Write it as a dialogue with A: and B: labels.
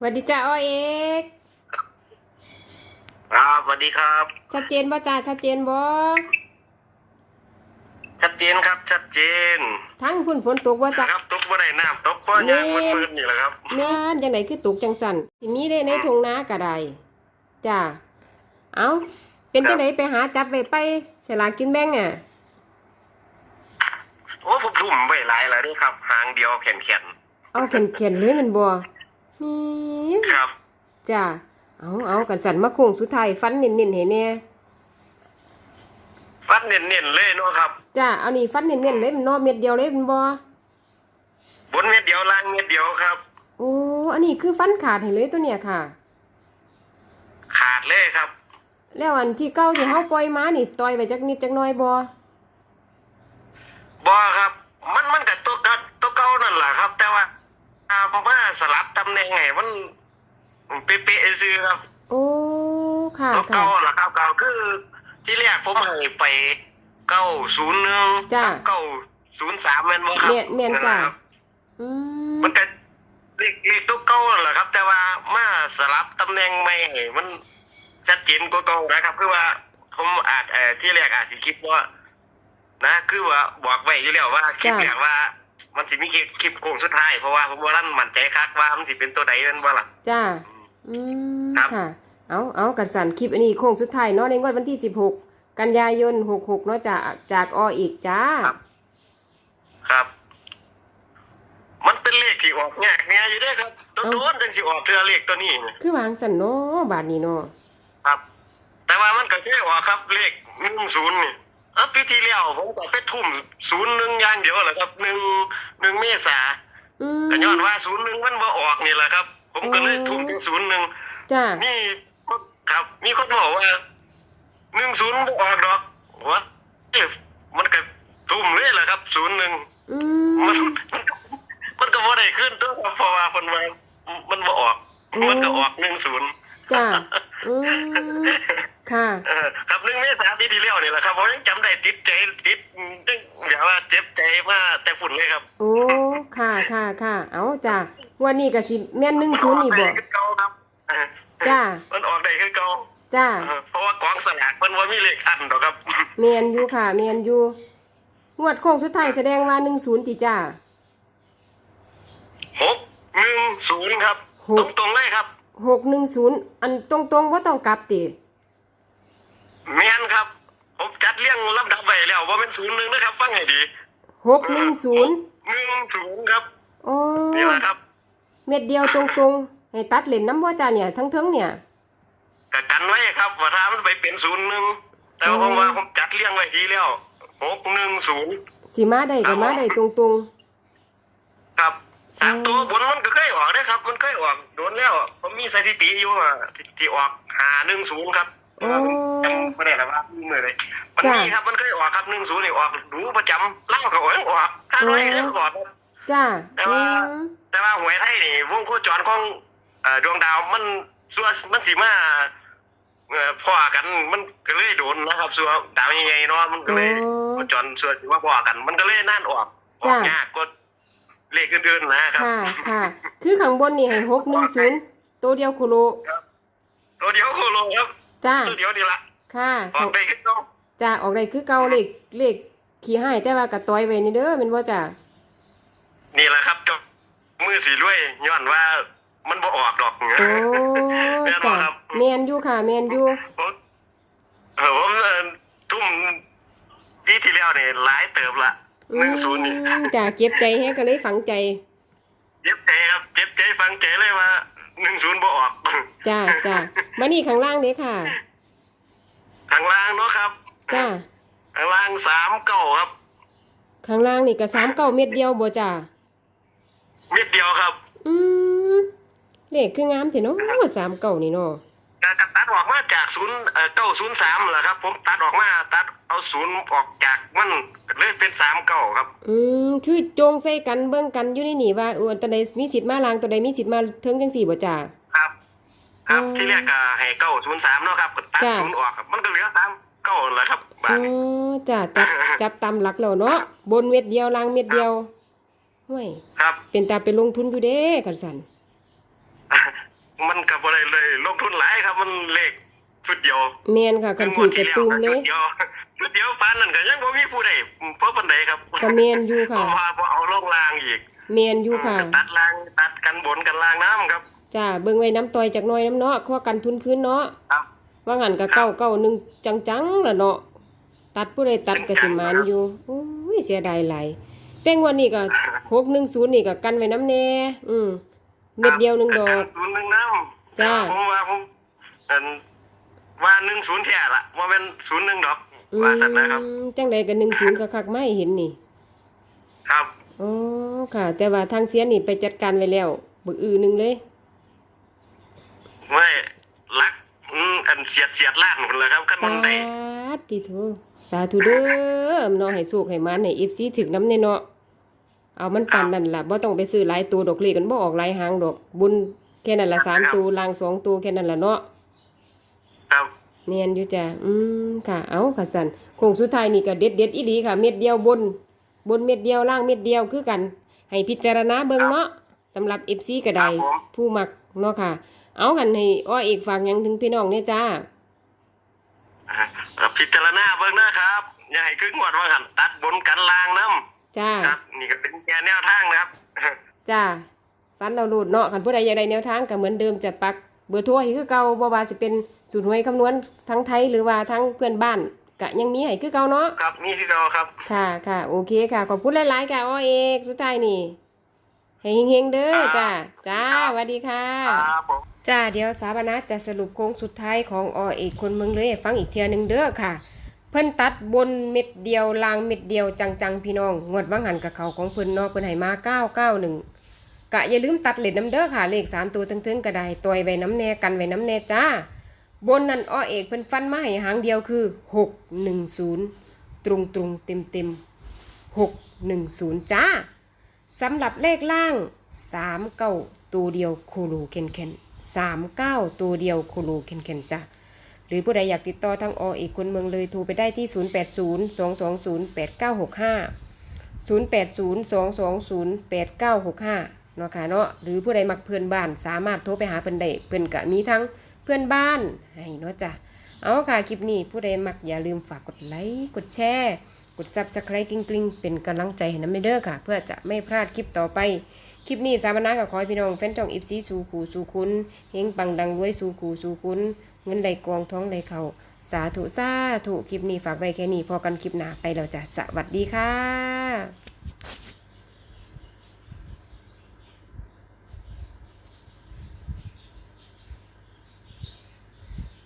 A: สวัสดีจ้าอ้อเอก
B: ครับสวัสดีครับ
A: ชัดเจนบ่จ้าชัดเจนบ่
B: ชัดเจนครับ ชัดเจน
A: ทั้งพุ่นฝนตกบ่จ้า
B: นะครับตกบ่ได้น้ำตกบ่ยางมันปืนนี่แหละครับ
A: แม่นจังไดคือตกจังสั่นสิมีได้ในทุ่งนาก็ได้จ้าเอาเป็นจังไดไปหาจับไปไปฉลากกินแบ่งอะ
B: โอ้ผมทุ่มไว้หลายแล้วนี่ครับหางเดียวแขนแขน
A: เอาเข็นๆเลยแมันบ่ มี
B: ๆครับ
A: จ้าเอาเอากันสั่นมาโค้งสุดท้ายฟันเน้นๆให้แน่
B: ฟัดเน้นๆเลยเนาะครับ
A: จ้าเอานี่ฟันเน้นๆเลยมันเนาะเม็ดเดียวเลยแมันบ่
B: บนเม็ดเดียวล่างเม็ดเดียวครับ
A: โอ้อันนี้คือฟันขาดให้เลยตัวเนี่ยค่ะ
B: ขาดเลยครับ
A: แล้วอันที่เก้าที่เฮาปล่อยมานี่ต่อยไปจักนิดจักหน่อยบ่
B: บ่ครับ มันมันกับตัวเก่าตัวเก่านั่นแหละครับ แต่ว่า อ่าผมว่าสลับตำแหน่งไงมันเป๊ะๆซื่อครับ
A: โอ้ค่ะ
B: ตัว
A: ค่ะ
B: เก่าล่ะครับเก่าคือ ที่แรกผมให้ไปเก้าศูนย์หนึ่ง
A: จ้ะ
B: เก้าศูนย์สามแม่นบ่ครับ
A: แม่นแม่นจ้ะ
B: ครับ
A: อืม
B: มันก็เลขเลขตัวเก่านั่นแหละครับ แต่ว่ามาสลับตำแหน่งใหม่ให้มันชัดเจนกว่าเก่านะครับ คือว่าผมอาจเอ่อที่แรกอาจสิคิดว่านะ คือว่าบอกไว้อยู่แล้วว่าคลิปแรกว่า มันสิมีคลิปคลิปโค้งสุดท้ายเพราะว่าผมว่ารั่นมั่นใจคักว่ามันสิเป็นตัวใดนั่นบ่ล่ะ
A: จ้าอืม
B: ครับ
A: ค่ะ เอาเอากัดสันคลิปอันนี้โค้งสุดท้ายเนาะในงวดวันที่16กันยายน66เนาะจากจากออีกจ้า
B: ครับ มันเป็นเลขที่ออกยากเนี่ยอยู่เด้อครับตัว
A: เอ้า
B: โดนจังสิออกเทื่อเลขตัวนี้นี่
A: คือวางสันเนาะบาทนี้เนาะ
B: ครับ แต่ว่ามันก็เคยออกครับเลขหนึ่งศูนย์นี่ อะปีที่แล้วผมก็ไปทุ่มศูนย์หนึ่งอย่างเดียวแหละครับหนึ่งหนึ่งเมษา
A: อืม
B: ก็ย้อนว่าศูนย์หนึ่งมันบ่ออกนี่แหละครับ ผมก็เลยทุ่มถึงศูนย์หนึ่ง
A: จ้า
B: นี่ครับ มีคนบอกว่าหนึ่งศูนย์บ่ออกดอกวะเอ๊ะมันก็ทุ่มเลยแหละครับศูนย์หนึ่ง
A: อื
B: มัน
A: ม
B: มันก็มันก็บ่ได้ขึ้นตัวครับเพราะว่าคนว่ามันบ่ออก
A: อืม
B: มันก็ออกหนึ่งศูนย์
A: จ้าอืม ค่ะ
B: เออครับหนึ่งเมษายนปีที่แล้วนี่แหละครับผมยังจำได้ติดใจติดแบบว่าเจ็บใจมากแต่ฝุ่นเลยครับ
A: โอ้ ค่ะค่ะค่ะ เอาจ้าวันนี้ก็สิแม่น10นี่บ่
B: มันออกได้คือเก่าครับเออ
A: จ้า
B: มันออกได้คือเก่า
A: จ้า
B: เออเพราะว่ากองสลากมันว่ามีเลขอันดอกครับ
A: เมียนอยู่ค่ะเมียนอยู่งวดโค้งสุดท้ายแสดงว่าหนึ่งศูนย์ติจ้า
B: หกหนึ่งศูนย์ครับ
A: หก
B: ตรงๆเลยครับ
A: หกหนึ่งศูนย์อันตรงตรงว่าต้องกลับติ
B: แม่นครับ ผมจัดเรียงลำดับไว้แล้วว่าเป็นศูนย์หนึ่งนะครับ ฟังให้ดี
A: หกหนึ่งศูนย์
B: หนึ่งศูนย์ครับ
A: โอ้
B: นี่แหละครับ
A: เม็ดเดียวตรงตรงๆให้ตัดเลนน้ำว่าจ้าเนี่ย ทั้งเทิงเนี่ย
B: ก็กันไว้ครับว่าถ้ามันไปเป็นศูนย์หนึ่งแต่ว่า
A: อื
B: ผมมว่าผมจัดเรียงไว้ดีแล้วหกหนึ่งศูนย์
A: สีมาได้ก็มาได้ตรงตรง
B: ครับสาม
A: อืม
B: ตัวบนมันก็เคยออกได้ครับ มันเคยออกโดนแล้วผมมีสถิติอยู่อะที่ที่ออกหาหนึ่งศูนย์ครับ
A: โอ้
B: จำไม่ได้แล้วว่าเมื่อไรมัน
A: จ้ะ
B: มีครับมันเคยออกครับหนึ่งศูนย์นี่ออกดูประจำเล่ากับออกออกห้าร้อยก็ออกครับ
A: จ้า
B: แต่
A: อื
B: ว่า
A: ม
B: แต่ว่าหวยไทยนี่วงโคจรของเอ่อดวงดาวมันส่วนมันสีมาเอ่อพ่อกันมันก็เลยโดนนะครับส่วนดาวใหญ่ๆเนาะมันก็
A: โอ้
B: เลยโคจรส่วนที่ว่าพ่อกัน มันก็เลยนั่นออกออก
A: จ้ะ
B: ยากกว่าเลขอื่นๆนะครับ
A: ค่ะค่ะ คือข้างบนนี่ให้หกหนึ่งศูนย์ตัวเดียวคุโร
B: ตัวเดียวโคโลครับ
A: จ้า
B: ตัวเดียวนี่ละ
A: ค่ะ
B: ออกได้ขึ้นต้อง
A: จ้าออกได้คือเก่าเลขเลขขี่ให้แต่ว่ากระต้อยไว้นี่เด้อเป็นว่าจ้า
B: นี่แหละครับจบมือสีรวยย้อนว่ามันบ่ออกดอก
A: โอ้
B: แม่นบ่
A: จ้า
B: ครับ
A: แมนอยู่ค่ะแมนอยู่
B: ผมเออผมเอ่อทุ่มปีที่แล้วเนี่ยหลายเติบละหนึ่งศูนย์นี่
A: อืมจ้าเจ็บใจแฮะก็เลยฝังใจ
B: เจ็บใจครับ เจ็บใจฟังใจเลยว่า หนึ่งศูนย์บ่ออก
A: จ้าจ้ามานี่ข้างล่างเด้อค่ะ
B: ข้างล่างเนาะครับ
A: จ้า
B: ข้างล่างสามเก้าครับ
A: ข้างล่างนี่ก็สามเก้าเม็ดเดียวบ่จ้า
B: เม็ดเดียวครับ
A: อืมเลขคืองามสิเนาะสามเก้านี่เนาะ
B: กกตัดออกมาจากศูนย์เอ่อเก้าศูนย์สามแหละครับ ผมตัดออกมาตัด เอาศูนย์ออกจากมันเลยเป็นสามเก้าครับ
A: อืมคือโจงใส่กันเบิ่งกันอยู่ในนี่ว่าเออตัวใดมีสิทธิ์มาล่างตัวใดมีสิทธิ์มาเทิงจังสี่บ่จ้า
B: ครับ ครับ
A: อืม
B: ที่แรกก็ให้เก้าศูนย์สามเนาะครับก็ตัด
A: จ้ะ
B: ศูนย์ออกครับมันก็เหลือสามเก้าแหละครับบา
A: อ๋
B: ทนี้
A: อจ้าจับจับตามหลักแล้วเนาะบนเม็ดเดียวล่างเม็ดเดียวห่วย
B: ครับ
A: เป็นตาไปลงทุนอยู่เด้กันสัน
B: กับ่ได้เลยลงทุนหลายครับมันเลข ชุดเดียว
A: แม่นค่ะกันถือกระตุ้มเลย
B: ชุดเดียวชุดเดียวฟันนั่นก็ยังบ่มีผู้ใดเพราะปานใดครับ
A: ก็แม่นอยู่
B: เพ
A: ค่ะ
B: ราะว่าบ่เอาลงล่างอีก
A: แม่นอยู่ค่ะ
B: ตัดล่างตัดกันบนกันล่างน้ำครับ
A: จ้าเบิ่งไว้น้ำต่อยจากหน้อยน้ำเนาะข้อกันทุนคืนเนาะ
B: ครับ
A: ว่างั้นก็เก้าเก้าหนึ่งจังๆล่ะเนาะตัดผู้ใดตัดก็สิมานอยู่โอ้ยเสียดายหลายแต่งวันนี้ก็หกหนึ่งศูนย์นี่ก็กันไว้น้ำแน่อืมเม็ดเดียวหนึ่งดอก
B: ศูนย์หนึ่งน้ำ
A: จ้า
B: ผมว่าผมอัน ว่าหนึ่งศูนย์แท้ละว่าเป็นศูนย์หนึ่งดอก
A: อื
B: ว่าสัตว์นะครับ
A: มจังใดก็หนึ่งศูนย์ก็คักไม่เห็นนี่
B: ครับ
A: อ๋อค่ะ แต่ว่าทางเสียนี่ไปจัดการไว้แล้วบึกอือหนึ่งเลย
B: ไม่รักอืมอันเสียดเสียดล้านคนเลยครับขั้น
A: สา
B: บันได
A: ธุโทสาธุเด้อเนาะให้สุขให้มันให้ FC ถึกน้ำแน่เนาะเอามันปานนั่นล่ะบ่ต้องไปซื้อหลายตัวดอกเลขกันบ่ออกหลายหางดอก บุญแค่นั้นละสามตัวลางสองตัวแค่นั้นละเนาะ
B: ครับ
A: แม่นอยู่จ้ะอืมค่ะ เอาค่ะสันโค้งสุดท้ายนี่ก็เด็ดเด็ดๆอีหลีค่ะ เม็ดเดียวบน บนเม็ดเดียวล่างเม็ดเดียวคือกัน ให้พิจารณาเบิ่งเนาะสำหรับ FC ก็ได้ผู้มักเนาะค่ะ เอากันให้อ้อเอกฝากหยังถึงพี่น้องเนี่ยจ้า
B: อ่าพิจารณาเบิ่งนะครับ อย่าให้ขึ้นงวดว่าหันตัดบนกันล่างน้
A: จ้าำ
B: ครับ นี่ก็เป็นแค่แนวทางนะครับ
A: จ้าฟันเราโหลดเนาะคันผู้ใดอยากได้แนวทางก็เหมือนเดิมจะปักเบอร์โทรให้คือเก่าบ่ว่าสิเป็น สูตรหวยคำนวณทั้งไทยหรือว่าทั้งเพื่อนบ้านก็ยังมีให้คือเก่าเนาะ
B: ครับนี่ที่เราครับ
A: ค่ะค่ะโอเคค่ะขอบคุณหลายๆค่ะอ้อเอกสุดท้ายนี่ให้เฮงๆเด้อจ้าจ้าสวัสดีค่ะ
B: ครับผม
A: จ้าเดี๋ยวสาบานาจะสรุปโค้งสุดท้ายของอเอกคนเมืองเลยให้ฟังอีกเทียหนึ่งเด้อค่ะ เพิ่นตัดบนเม็ดเดียวลางเม็ดเดียวจังๆพี่น้องงวดว่างหันกับเขาของเพิ่นเนาะเพิ่นให้มา991กะอย่าลืมตัดเลขน้ำเด้อค่ะเลข3ตัวถึงๆก็ได้ตัวไว้น้ำแน่กันไว้น้ำแน่จ้า บนนั้นอเอกเพิ่นฟันมาให้หางเดียวคือ 610 ตรงตรงเต็มเต็มหกหนึ่งศูนย์จ้าสำหรับเลขล่างสามเก้าตัวเดียวโคโลเคนเคนสามเก้าตัวเดียวโคโลเคนเคนจ้าหรือผู้ใดอยากติดต่อทางอเอกคนเมืองเลยโทรไปได้ที่ 0 8 0 2 2 0 8 9 6 5 0 8 0 2 2 0 8 9 6 5เนาะค่ะเนาะหรือผู้ใดมักเพื่อนบ้านสามารถโทรไปหาเพื่อนได้เพื่อนก็มีทั้ง พื่อนบ้านให้เนาะจ้ะเอาค่ะคลิปนี้ผู้ใดมักอย่าลืมฝากกดไลค์กดแชร์ กด Subscribe กริ๊งกริ๊งเป็นกำลังใจให้น้ำเด้อค่ะ เพื่อจะไม่พลาดคลิปต่อไปคลิปนี้สามนากับขอให้พี่น้องแฟนช่องอิฟซีสู่ขู่สู่คุณเฮงปังดังรวยสู่ขู่สู่คุณเงินไหลกองท้องไหลเขาสาธุสาธุคลิปนี้ฝากไว้แค่นี้พอกันคลิปหน้าไปแล้วจ้ะสวัสดีค่ะ